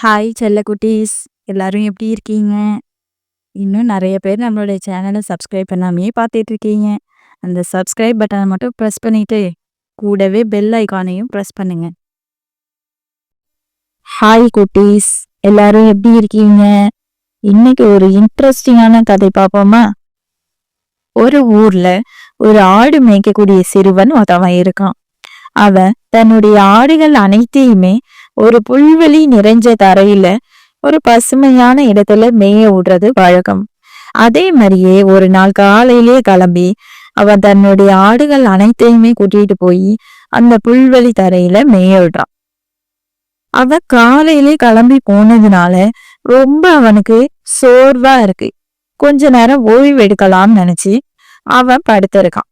Hi செல்லக்குட்டீஸ் எல்லாரும் எப்படி இருக்கீங்க? இன்னும் நிறைய பேர் நம்மளுடைய சேனலை சப்ஸ்கிரைப் பண்ணாமையே பார்த்துட்டு இருக்கீங்க. அந்த சப்ஸ்கிரைப் பட்டனை மட்டும் ப்ரெஸ் பண்ணிட்டு, கூடவே பெல் ஐக்கானையும் ப்ரெஸ் பண்ணுங்க. ஹாய் குட்டீஸ் எல்லாரும் எப்படி இருக்கீங்க? இன்னைக்கு ஒரு இன்ட்ரெஸ்டிங்கான கதை பார்ப்போமா? ஒரு ஊர்ல ஒரு ஆடு மேய்க்கக்கூடிய சிறுவன் ஒருத்தவன் இருக்கான். அவன் தன்னுடைய ஆடுகள் அனைத்தையுமே ஒரு புல்வெளி நிறைஞ்ச தரையில ஒரு பசுமையான இடத்துல மேய விடுறது வழக்கம். அதே மாதிரியே ஒரு நாள் காலையிலேயே கிளம்பி அவன் தன்னுடைய ஆடுகள் அனைத்தையுமே கூட்டிட்டு போய் அந்த புல்வெளி தரையில மேய விடுறான். அவன் காலையிலே கிளம்பி போனதுனால ரொம்ப அவனுக்கு சோர்வா இருக்கு. கொஞ்ச நேரம் ஓய்வு எடுக்கலாம்னு நினைச்சு அவன் படுத்திருக்கான்.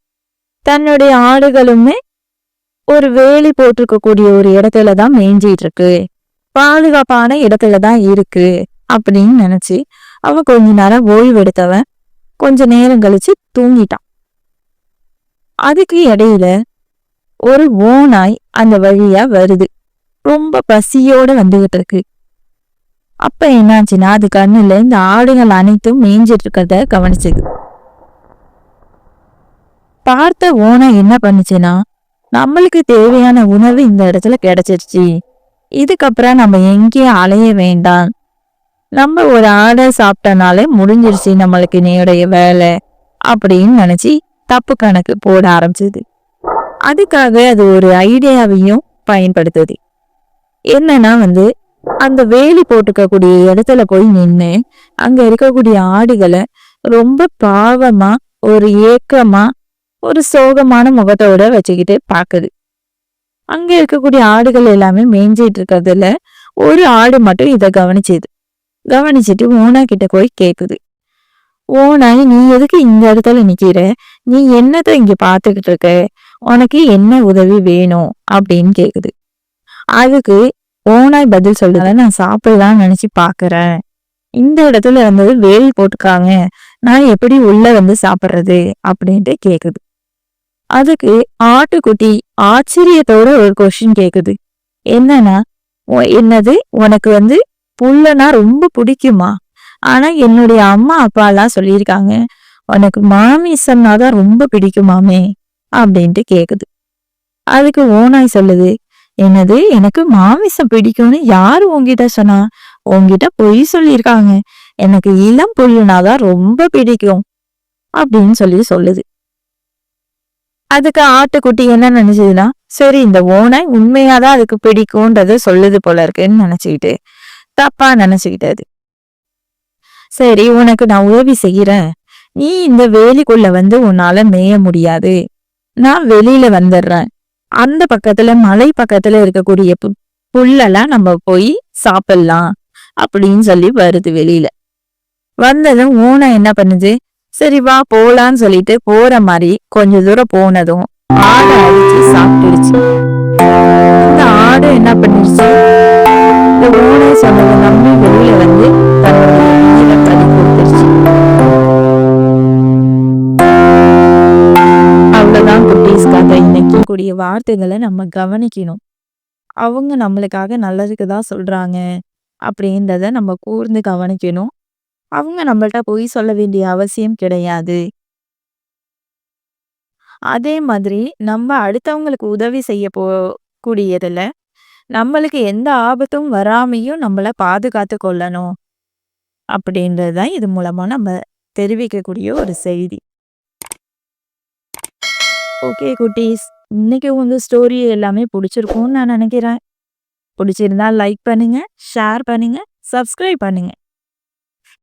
தன்னுடைய ஆடுகளுமே ஒரு வேலி போட்டிருக்கக்கூடிய ஒரு இடத்துல தான் மேய்ஞ்சிட்டு இருக்கு. பாதுகாப்பான இடத்துல தான் இருக்கு அப்படின்னு நினைச்சு அவன் கொஞ்ச நேரம் ஓய்வு எடுத்தவன் கொஞ்ச நேரம் கழிச்சு தூங்கிட்டான். அதுக்கு இடையில ஒரு ஓனாய் அந்த வழியா வருது. ரொம்ப பசியோட வந்துகிட்டு இருக்கு. அப்ப என்னாச்சுன்னா அது கண்ணுல இந்த ஆடுகள் அனைத்தும் மேய்ஞ்சிட்டு இருக்கிறத கவனிச்சது. பார்த்த ஓனாய் என்ன பண்ணுச்சுன்னா நம்மளுக்கு தேவையான உணவு இந்த இடத்துல கிடைச்சிருச்சு. இதுக்கப்புறம் நம்ம எங்கேயும் அலைய வேண்டாம். நம்ம ஒரு ஆடை சாப்பிட்டனாலே முடிஞ்சிருச்சு நம்மளுக்கு நீடைய வேலை அப்படின்னு நினைச்சு தப்பு கணக்கு போட ஆரம்பிச்சது. அதுக்காக அது ஒரு ஐடியாவையும் பயன்படுத்துது. என்னன்னா வந்து அந்த வேலி போட்டுக்கக்கூடிய இடத்துல போய் நின்று அங்க இருக்கக்கூடிய ஆடுகளை ரொம்ப பாவமா ஒரு ஏக்கமா ஒரு சோகமான முகத்தோட வச்சுக்கிட்டு பாக்குது. அங்க இருக்கக்கூடிய ஆடுகள் எல்லாமே மேய்ஞ்சிட்டு இருக்கிறதுல ஒரு ஆடு மட்டும் இதை கவனிச்சுது. கவனிச்சுட்டு ஓனா கிட்ட போய் கேக்குது. ஓனாய் நீ எதுக்கு இந்த இடத்துல நிக்கிற? நீ என்னத்த இங்க பாத்துக்கிட்டு இருக்க? உனக்கு என்ன உதவி வேணும்? அப்படின்னு கேக்குது. அதுக்கு ஓனாய் பதில் சொல்றத நான் சாப்பிடலாம்னு நினைச்சு பாக்குறேன். இந்த இடத்துல இருந்தது வேல் போட்டுக்காங்க. நான் எப்படி உள்ள வந்து சாப்பிடுறது? அப்படின்ட்டு கேக்குது. அதுக்கு ஆட்டுக்குட்டி ஆச்சரியத்தோட ஒரு கொஸ்டின் கேக்குது. என்னன்னா என்னது? உனக்கு வந்து புல்லனா ரொம்ப பிடிக்குமா? ஆனா என்னுடைய அம்மா அப்பா எல்லாம் சொல்லியிருக்காங்க உனக்கு மாமிசம்னா தான் ரொம்ப பிடிக்குமாமே? அப்படின்ட்டு கேக்குது. அதுக்கு ஓனாய் சொல்லுது என்னது? எனக்கு மாமிசம் பிடிக்கும்னு யாரு உங்ககிட்ட சொன்னா? உங்ககிட்ட பொய் சொல்லியிருக்காங்க. எனக்கு இளம் புல்லுனாதான் ரொம்ப பிடிக்கும். அப்படின்னு சொல்லி சொல்லுது. அதுக்கு ஆட்டுக்குட்டி என்ன நினைச்சதுன்னா சரி இந்த ஓனாய் உண்மையாதான் அதுக்கு பிடிக்கும்ன்றது சொல்லுது போல இருக்குன்னு நினைச்சுக்கிட்டு தப்பா நினைச்சுக்கிட்டது. சரி உனக்கு நான் உதவி செய்யறேன். நீ இந்த வேலிக்குள்ள வந்து உன்னால மேய முடியாது. நான் வெளியில வந்துடுறேன். அந்த பக்கத்துல மலை பக்கத்துல இருக்கக்கூடிய புல்லெல்லாம் நம்ம போய் சாப்பிடலாம் அப்படின்னு சொல்லி வருது வெளியில. வந்ததும் ஓனா என்ன பண்ணுது? சரி வா போலான்னு சொல்லிட்டு போற மாதிரி கொஞ்ச தூரம் போனதும் ஆடை அடிச்சு சாப்பிட்டுருச்சு. இந்த ஆடு என்ன பண்ணிருச்சு? இந்த ஓனை சொன்னதை நம்பி வெளியில வந்து தன்னுடைய பறி கொடுத்துருச்சு. அவ்வளவுதான் குட்டீஸ் கதை. இன்னைக்கு கூடிய வார்த்தைகளை நம்ம கவனிக்கணும். அவங்க நம்மளுக்காக நல்லதுக்கு தான் சொல்றாங்க. அப்படின்றத நம்ம கூர்ந்து கவனிக்கணும். அவங்க நம்மள்ட்ட பொய் சொல்ல வேண்டிய அவசியம் கிடையாது. அதே மாதிரி நம்ம அடுத்தவங்களுக்கு உதவி செய்ய போ கூடியதில் நம்மளுக்கு எந்த ஆபத்தும் வராமையும் நம்மளை பாதுகாத்து கொள்ளணும். அப்படின்றது தான் இது மூலமாக நம்ம தெரிவிக்கக்கூடிய ஒரு செய்தி. ஓகே குட்டீஸ். இன்னைக்கு வந்து ஸ்டோரி எல்லாமே பிடிச்சிருக்கும்னு நான் நினைக்கிறேன். பிடிச்சிருந்தா லைக் பண்ணுங்கள் ஷேர் பண்ணுங்கள் சப்ஸ்கிரைப் பண்ணுங்கள்